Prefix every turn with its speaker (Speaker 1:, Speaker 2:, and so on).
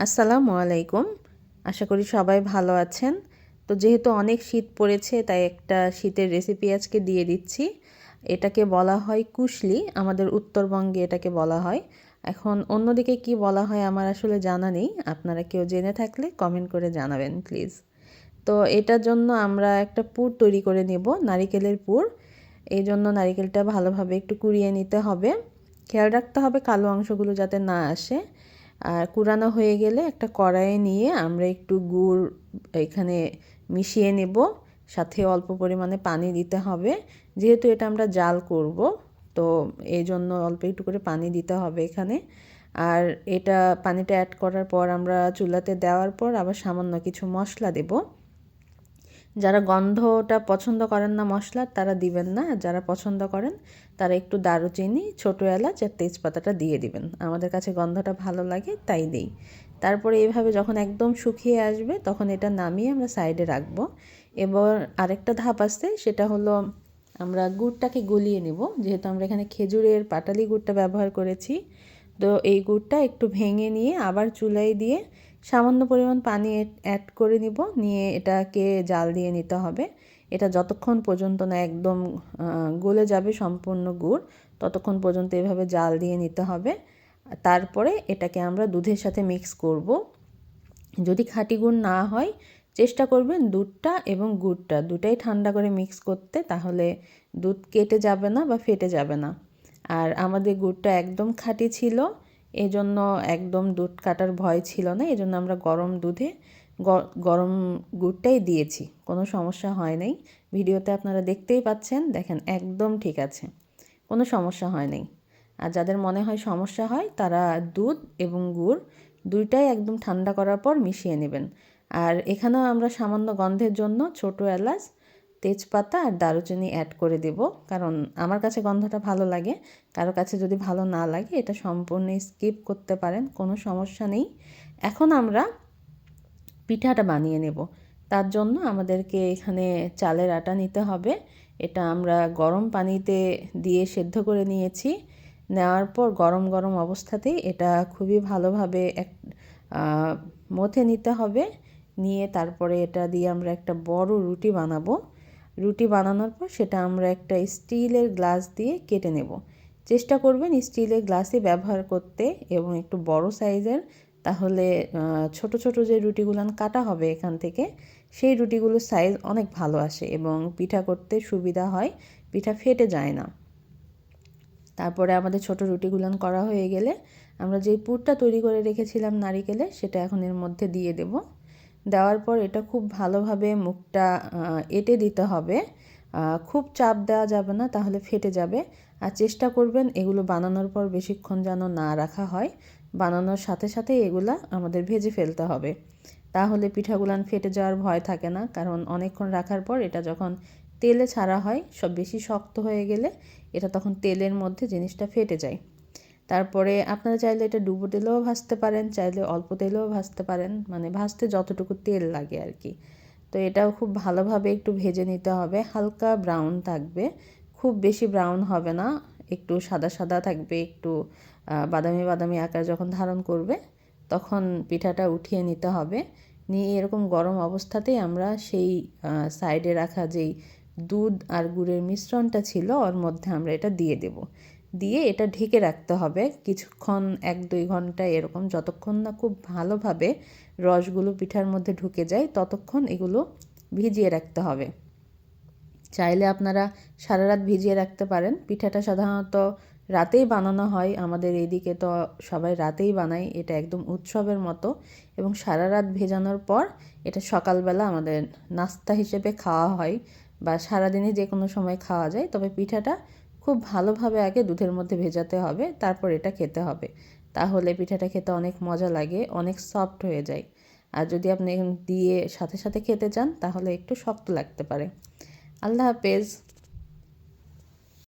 Speaker 1: আসসালামু আলাইকুম। আশা করি সবাই ভালো আছেন। তো যেহেতু অনেক শীত পড়েছে, তাই একটা শীতের রেসিপি আজকে দিয়ে দিচ্ছি। এটাকে বলা হয় কুশলি। আমাদের উত্তরবঙ্গে এটাকে বলা হয়। এখন অন্যদিকে কি বলা হয় আমার আসলে জানা নেই। আপনারা কেউ জেনে থাকলে কমেন্ট করে জানাবেন প্লিজ তো এটার জন্য আমরা একটা পুর তৈরি করে নেব, নারিকেলের পুর। এই জন্য নারিকেলটা ভালোভাবে একটু কুড়িয়ে নিতে হবে। খেয়াল রাখতে হবে কালো অংশগুলো যাতে না আসে। আর কুড়ানো হয়ে গেলে একটা কড়াইয়ে নিয়ে আমরা একটু গুড় এখানে মিশিয়ে নেব। সাথে অল্প পরিমাণে পানি দিতে হবে। যেহেতু এটা আমরা জাল করব, তো এই জন্য অল্প একটু করে পানি দিতে হবে এখানে। আর এটা পানিটা অ্যাড করার পর আমরা চুলাতে দেওয়ার পর আবার সামান্য কিছু মশলা দেবো। যারা গন্ধটা পছন্দ করেন না মশলার, তারা দিবেন না। যারা পছন্দ করেন, তারা একটু দারুচিনি, ছোটো এলাচ আর তেজপাতাটা দিয়ে দিবেন। আমাদের কাছে গন্ধটা ভালো লাগে, তাই দিই। তারপরে এইভাবে যখন একদম শুকিয়ে আসবে, তখন এটা নামিয়ে আমরা সাইডে রাখব। এবার আরেকটা ধাপ আসছে সেটা হলো আমরা গুড়টাকে গলিয়ে নেব। যেহেতু আমরা এখানে খেজুরের পাটালি গুড়টা ব্যবহার করেছি, তো এই গুড়টা একটু ভেঙে নিয়ে আবার চুলায় দিয়ে সামান্য পরিমাণ পানি অ্যাড করে নিব। নিয়ে এটাকে জাল দিয়ে নিতে হবে। এটা যতক্ষণ পর্যন্ত না একদম গলে যাবে সম্পূর্ণ গুড়, ততক্ষণ পর্যন্ত এভাবে জাল দিয়ে নিতে হবে। তারপরে এটাকে আমরা দুধের সাথে মিক্স করব। যদি খাঁটি গুড় না হয়, চেষ্টা করবেন দুধটা এবং গুড়টা দুটাই ঠান্ডা করে মিক্স করতে, তাহলে দুধ কেটে যাবে না বা ফেটে যাবে না। আর আমাদের গুড়টা একদম খাঁটি ছিল। এজন্য একদম দুধ কাটার ভয় ছিল না, এজন্য আমরা গরম দুধে গরম গুড়টাই দিয়েছি, কোনো সমস্যা হয় নাই। ভিডিওতে আপনারা দেখতেই পাচ্ছেন, দেখেন একদম ঠিক আছে, কোনো সমস্যা হয় নাই। আর যাদের মনে হয় সমস্যা হয়, তারা দুধ এবং গুড় দুইটাই একদম ঠান্ডা করার পর মিশিয়ে নেবেন। আর এখানেও আমরা সামান্য গন্ধের জন্য ছোট এলাচ তেজপাতা আর দারুচিনি অ্যাড করে দেব। কারণ আমার কাছে গন্ধটা ভালো লাগে। কারও কাছে যদি ভালো না লাগে, এটা সম্পূর্ণ স্কিপ করতে পারেন, কোনো সমস্যা নেই। এখন আমরা পিঠাটা বানিয়ে নেব। তার জন্য আমাদেরকে এখানে চালের আটা নিতে হবে। এটা আমরা গরম পানিতে দিয়ে সেদ্ধ করে নিয়েছি। নেওয়ার পর গরম গরম অবস্থাতেই এটা খুবই ভালোভাবে এক মথে নিতে হবে। নিয়ে তারপরে এটা দিয়ে আমরা একটা বড় রুটি বানাবো। রুটি বানানোর পর সেটা আমরা একটা স্টিলের গ্লাস দিয়ে কেটে নেব। চেষ্টা করবেন স্টিলের গ্লাসই ব্যবহার করতে এবং একটু বড় সাইজের, তাহলে ছোট ছোট যে রুটিগুলো কাটা হবে এখান থেকে, সেই রুটিগুলোর সাইজ অনেক ভালো আসে এবং পিঠা করতে সুবিধা হয়, পিঠা ফেটে যায় না। তারপরে আমাদের ছোট রুটিগুলান করা হয়ে গেলে আমরা যেই পুরটা তৈরি করে রেখেছিলাম নারিকেলে, সেটা এখন এর মধ্যে দিয়ে দেবো। দেওয়ার পর এটা খুব ভালোভাবে মুখটা এঁটে দিতে হবে। খুব চাপ দেওয়া যাবে না, তাহলে ফেটে যাবে। আর চেষ্টা করবেন এগুলো বানানোর পর বেশিক্ষণ যেন না রাখা হয়। বানানোর সাথে সাথে এগুলা আমাদের ভেজে ফেলতে হবে। তাহলে পিঠাগুলান ফেটে যাওয়ার ভয় থাকে না, কারণ অনেকক্ষণ রাখার পর এটা যখন তেলে ছাড়া হয়, সব বেশি শক্ত হয়ে গেলে এটা তখন তেলের মধ্যে জিনিসটা ফেটে যায়। তারপরে আপনারা চাইলে এটা ডুবো তেলেও ভাজতে পারেন, চাইলে অল্প তেলেও ভাজতে পারেন মানে ভাজতে যতটুকু তেল লাগে আর কি তো এটাও খুব ভালোভাবে একটু ভেজে নিতে হবে, হালকা ব্রাউন থাকবে, খুব বেশি ব্রাউন হবে না, একটু সাদা সাদা থাকবে, একটু বাদামি বাদামি আকার যখন ধারণ করবে, তখন পিঠাটা উঠিয়ে নিতে হবে। নিয়ে এরকম গরম অবস্থাতেই আমরা সেই সাইডে রাখা যেই দুধ আর গুড়ের মিশ্রণটা ছিল, ওর মধ্যে আমরা এটা দিয়ে দেব। দিয়ে এটা ঢেকে রাখতে হবে। কিছুক্ষণ, এক, দুই ঘণ্টা এরকম যতক্ষণ না খুব ভালোভাবে রসগুলো পিঠার মধ্যে ঢুকে যায়, ততক্ষণ এগুলো ভিজিয়ে রাখতে হবে। চাইলে আপনারা সারা রাত ভিজিয়ে রাখতে পারেন। পিঠাটা সাধারণত রাতেই বানানো হয়। আমাদের এইদিকে তো সবাই রাতেই বানায়। এটা একদম উৎসবের মতো। এবং সারা রাত ভেজানোর পর এটা সকালবেলা আমাদের নাস্তা হিসেবে খাওয়া হয় বা সারাদিনে যে কোনো সময় খাওয়া যায়। তবে পিঠাটা খুব ভালোভাবে আগে দুধের মধ্যে ভেজাতে হবে, তারপর এটা খেতে হবে। তাহলে পিঠাটা খেতে অনেক মজা লাগে, অনেক সফট হয়ে যায়। আর যদি আপনি দিয়ে সাথে সাথে খেতে চান, তাহলে একটু শক্ত লাগতে পারে। আল্লাহ হাফেজ।